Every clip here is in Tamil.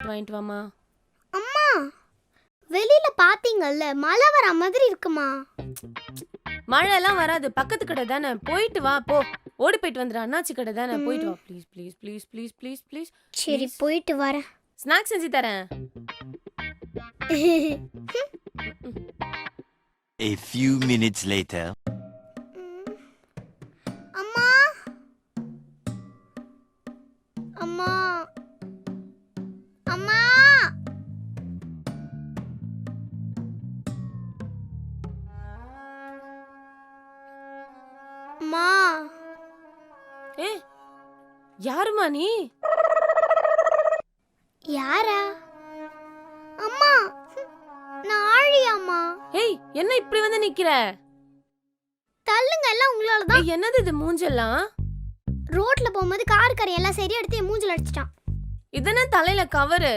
வாங்கிட்டு வாமா அம்மா வெளியில பாத்தீங்கல்ல மழை வர மாதிரி இருக்குமா? மழை எல்லாம் வராது பக்கத்து கடை தானே. போயிட்டு வா போ. ஓடி போயிட்டு வந்துடு அண்ணாச்சி கடை தானே. போயிட்டு வா. Please please please please please please சரி. போயிட்டு வரேன் ஸ்நாக்ஸ் செஞ்சு தரேன். A few minutes later. அம்மா. அம்மா. அம்மா. ஏ யாருமா நீ? யாரா? அம்மா நான் ஆழியாம்மா. ஏய் என்ன இப்படி வந்து நிக்கிற? தள்ளுங்க எல்லாம் உங்களால தான். ஏய், என்னது இது மூஞ்செல்லாம்? ரோட்ல போகும்போது கார் கரை எல்லாம் சரி எடுத்து என் மூஞ்சில அடிச்சிட்டான். இதென்ன தலையில கவரு?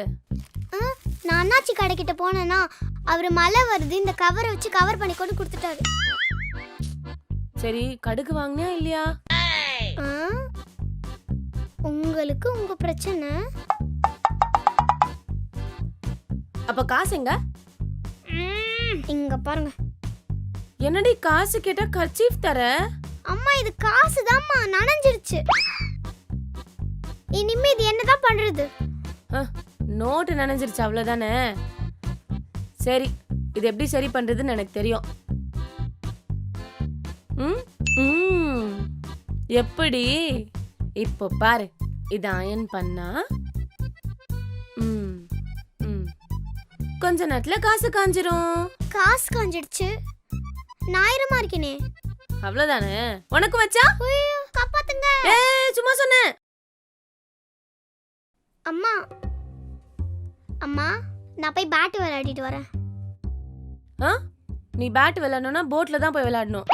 ஆ, நான் அண்ணாச்சி கடைக்கிட்ட போனேன்னா அவர் மழை வருது இந்த கவரை வச்சு கவர் பண்ணி கொண்டு கொடுத்துட்டாரு. சரி கடுகு வாங்கினியா இல்லையா? ஆ, உங்களுக்கு உங்க பிரச்சனை? அப்ப காசு எங்க? ம், இங்க பாருங்க. என்னடி காசு கேட்டா கர்ச்சீஃப் தர? அம்மா இது காசு தாம்மா நனைஞ்சிருச்சு. இனிமே இது என்னதான் பண்றது? நோட்டு நனைஞ்சிருச்சு அவ்வளவுதானே? சரி இது எப்படி சரி பண்றதுன்னு எனக்கு தெரியும். எப்படி? இப்போ பாரு. இது அயன் பண்ணா? ம், ம். கொஞ்ச நேரத்துல காசு காஞ்சிரும். காசு காஞ்சிடுச்சு. ஞாயிரமா இருக்கேனே. அவ்வளவுதானே? உனக்கு வச்சா? காப்பாத்துங்க. சும்மா சொன்னேன் அம்மா. அம்மா நான் போய் பேட் விளையாடிட்டு வரேன். நீ பேட் விளையாடணும்னா போட்ல தான் போய் விளையாடணும்.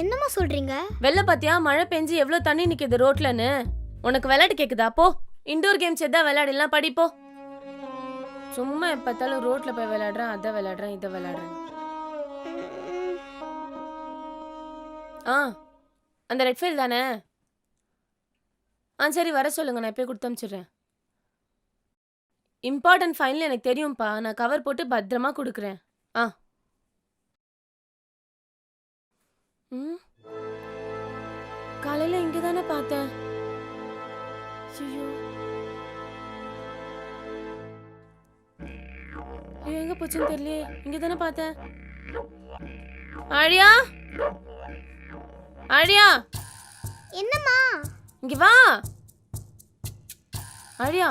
என்னம்மா சொல்றீங்க? வெள்ள பாத்தியா மழை பெஞ்சு எவ்வளவு தண்ணி நிக்குது ரோட்லன்னு? உனக்கு விளையாட்டு கேக்குதா? போ இன்டோர் கேம்ஸ் எதா விளையாடலாம் படிப்போ சும்மா எப்பத்தாலும் ரோட்ல போய் விளையாடுறேன் அதை விளையாடுறேன் இதை விளையாடுறேன். ஆ அந்த ரெட் ஃபைல் தானே? ஆ சரி வர சொல்லுங்க நான் போய் கொடுத்து அனுப்பிச்சிடுறேன் இம்பார்ட்டன்ட் ஃபைனல் எனக்கு தெரியும்ப்பா நான் கவர் போட்டு பத்திரமா கொடுக்குறேன். ஆ. ம்? காலையில இங்க தானே பார்த்தேன். ஐயோ. ஐயோ எங்க போச்சுன்னு தெரியலையே. இங்க தானே பார்த்தேன். ஆழியா? ஆழியா? என்னம்மா? இங்க வா. ஆழியா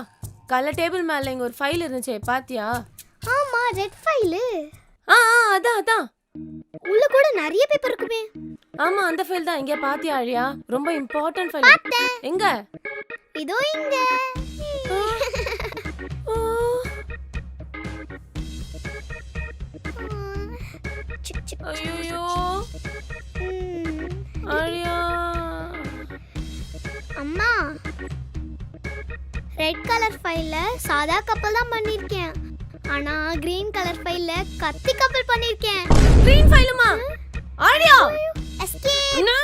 காலைல டேபிள் மேல இங்க ஒரு ஃபைல் இருந்துச்சே பாத்தியா? ஆமா ரெட் ஃபைலு. ஆ ஆ அதான் அதான். உள்ள கூட நிறைய பேப்பர் இருக்குமே. ஆமா அந்த ஃபைல் தான். இங்க பாத்தியா ஆழியா ரொம்ப இம்பார்ட்டன்ட் ஃபைல் எங்க? இதோ இங்க. ம். ஆழியா அம்மா. ரெட் கலர் ஃபைல்ல சாதா கப்பல் தான் பண்ணிருக்கேன். ஆனா கிரீன் கலர் ஃபைல்ல கத்தி கப்பல் பண்ணிருக்கேன். கிரீன் ஃபைலுமா ஆழியா எஸ்கே என்ன